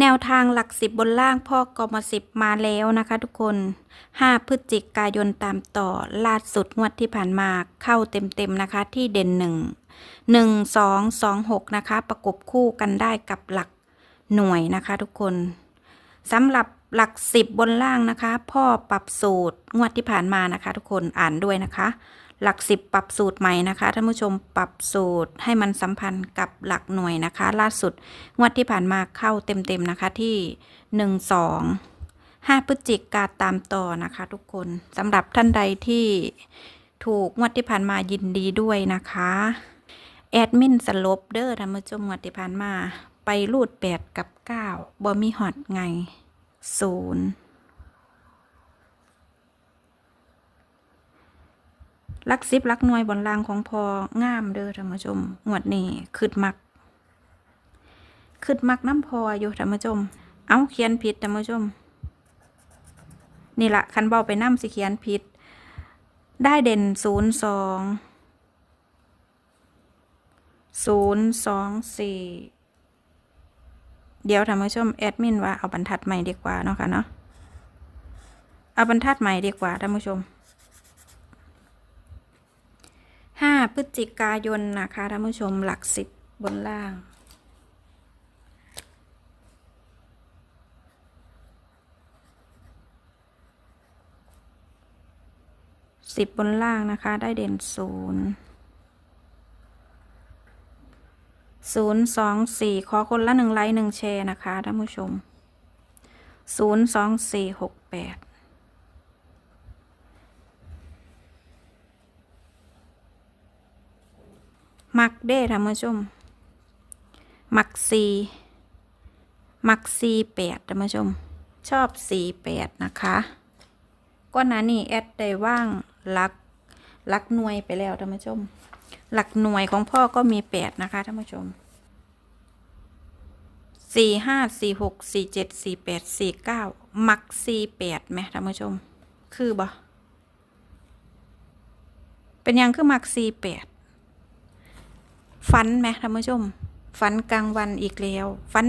แนวทางหลักสิบบนล่างพ่อกมสิบมาแล้วนะคะทุกคน 5 พฤศจิกายนตามต่อล่าสุดงวดที่ผ่านมาเข้าเต็มๆนะคะที่เด่นหนึ่งหนึ่งสองสองหกนะคะ ประกบคู่กันได้กับหลักหน่วยนะคะทุกคนสำหรับหลักสิบบนล่างนะคะ พ่อปรับสูตรงวดที่ผ่านมานะคะ ทุกคนอ่านด้วยนะคะ หลัก 10 ปรับสูตรใหม่นะคะท่านผู้ชมปรับสูตรให้มันสัมพันธ์กับหลักหน่วยนะคะ ล่าสุดงวดที่ผ่านมาเข้าเต็มๆนะคะที่ 1 2 5พฤศจิกาตามต่อนะคะทุกคนสำหรับท่านใดที่ถูกงวดที่ผ่านมายินดีด้วยนะคะแอดมินสลบเดอร์ท่านผู้ชมงวดที่ผ่านมาไปรูด 8 กับ 9บ่มีฮอดไง0 ลักซิบลักหน่วยบนรางของพองามเด้อท่านผู้ชมงวดนี้คืดมักขึ้นมักน้ำพออยู่ท่านผู้ชม เอาเขียนผิดท่านผู้ชม นี่ละคันเบาไปน้ำสิเขียนผิด ได้เด่นศูนย์สองศูนย์สองสี่เดี๋ยวท่านผู้ชมแอดมินว่าเอาบรรทัดใหม่ดีกว่าเนาะค่ะเนาะเอาบรรทัดใหม่ดีกว่าท่านผู้ชม ห้าพฤศจิกายนนะคะท่านผู้ชมหลักสิบบนล่าง สิบบนล่างนะคะได้เด่นศูนย์ศูนย์สองสี่ขอคนละหนึ่งไลค์หนึ่งแชร์นะคะท่านผู้ชมศูนย์สองสี่หกแปด มักเด้ท่านผู้ชม มักซีมักซีแปดท่านผู้ชม ชอบสีแปดนะคะก้อนหนานี่แอดได้ว่างลักลักหน่วยไปแล้วท่านผู้ชม หลักหน่วยของพ่อก็มีแปดนะคะท่านผู้ชมสี่ห้าสี่หกสี่เจ็ดสี่แปดสี่เก้ามักสี่แปดไหมท่านผู้ชม คือบ่เป็นยังคือมักสี่แปด ฟันไหมท่านผู้ชม ฟันกลางวันอีกแล้ว ฟัน